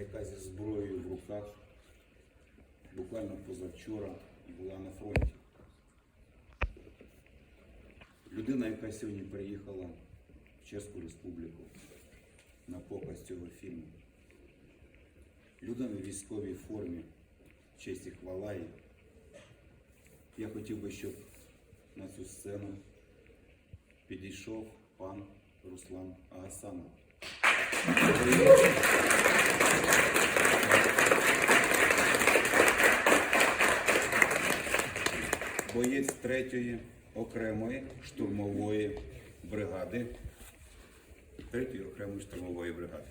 яка зі зброєю в руках буквально позавчора була на фронті. Людина, яка сьогодні приїхала в Чеську Республіку на показ цього фільму. Людина в військовій формі, в честь і хвала їй. Я хотів би, щоб на цю сцену підійшов пан Руслан Агасанов. Боєць третьої окремої штурмової бригади. Третьої окремої штурмової бригади.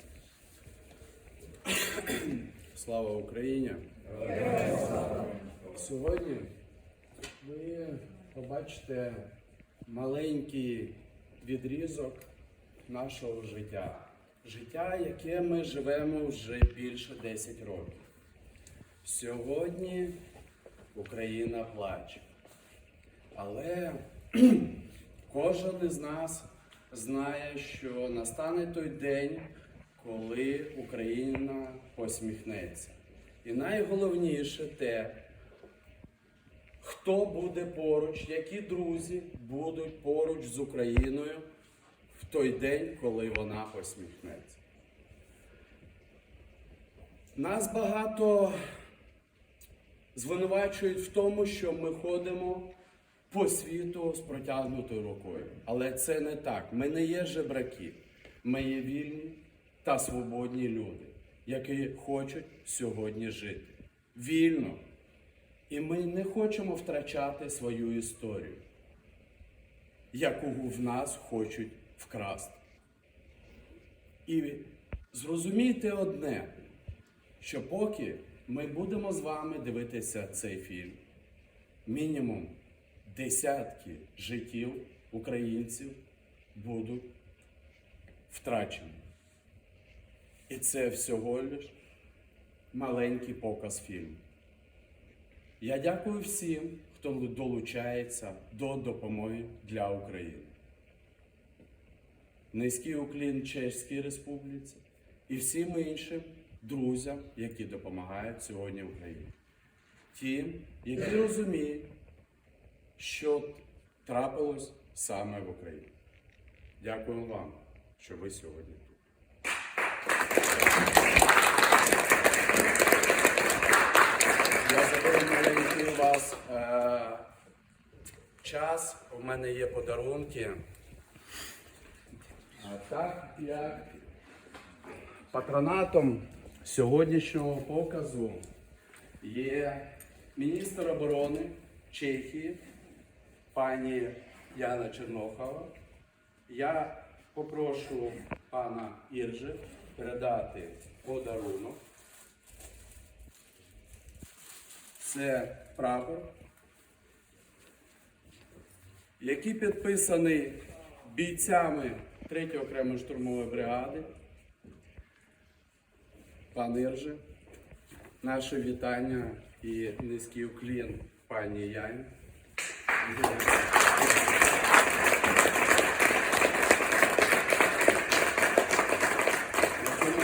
Слава Україні! Сьогодні ви побачите маленький відрізок нашого життя. Життя, яке ми живемо вже більше 10 років. Сьогодні Україна плаче. Але кожен із нас знає, що настане той день, коли Україна посміхнеться. І найголовніше те, хто буде поруч, які друзі будуть поруч з Україною в той день, коли вона посміхнеться. Нас багато звинувачують в тому, що ми ходимо по світу з протягнутою рукою. Але це не так. Ми не є жебраки. Ми є вільні та свободні люди, які хочуть сьогодні жити. Вільно. І ми не хочемо втрачати свою історію, яку в нас хочуть вкрасти. І зрозумійте одне, що поки ми будемо з вами дивитися цей фільм, мінімум десятки життів українців будуть втрачені. І це всього лиш маленький показ фільму. Я дякую всім, хто долучається до допомоги для України. Низький уклін Чеській Республіці і всім іншим друзям, які допомагають сьогодні Україні. Тим, які розуміють, що трапилось саме в Україні. Дякую вам, що ви сьогодні тут. Я заберу вас е, час. У мене є подарунки. А так як патронатом сьогоднішнього показу є міністр оборони Чехії, пані Яна Чернохова. Я попрошу пана Іржи передати подарунок. Це прапор, який підписаний бійцями 3 окремої штурмової бригади. Пан Іржи, наше вітання і низький уклін пані Яні.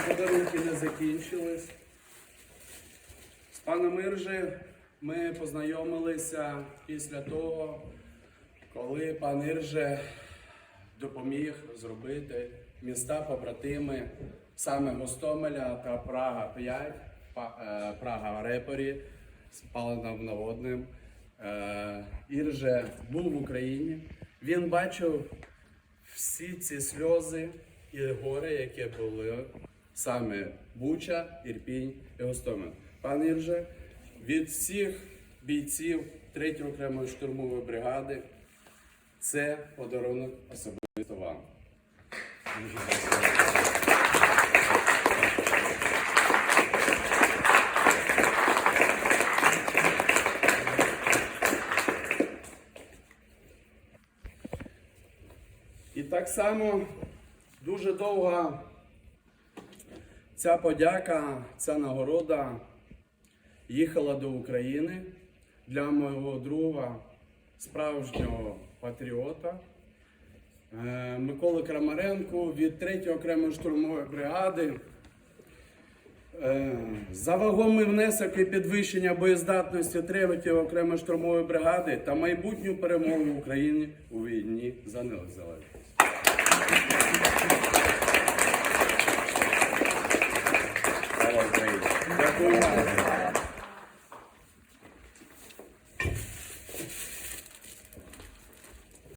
Подарунки не закінчились. З паном Іржи ми познайомилися після того, коли пан Ірже допоміг зробити міста побратими саме Гостомеля та Прага 5, е, Прага Репорі з паливом наводним. Е, Ірже був в Україні. Він бачив всі ці сльози і горе, яке були саме Буча, Ірпінь і Гостомель. Пан Ірже, від всіх бійців 3 окремої штурмової бригади це подарунок особисто вам. Так само дуже довго ця подяка, ця нагорода їхала до України для моєго друга, справжнього патріота е, Миколи Крамаренко від 3-ї окремої штурмової бригади. Е, За вагомий внесок і підвищення боєздатності третьої окремої штурмової бригади та майбутню перемогу в Україні у війні за незалежність. Слава Україні! Дякую.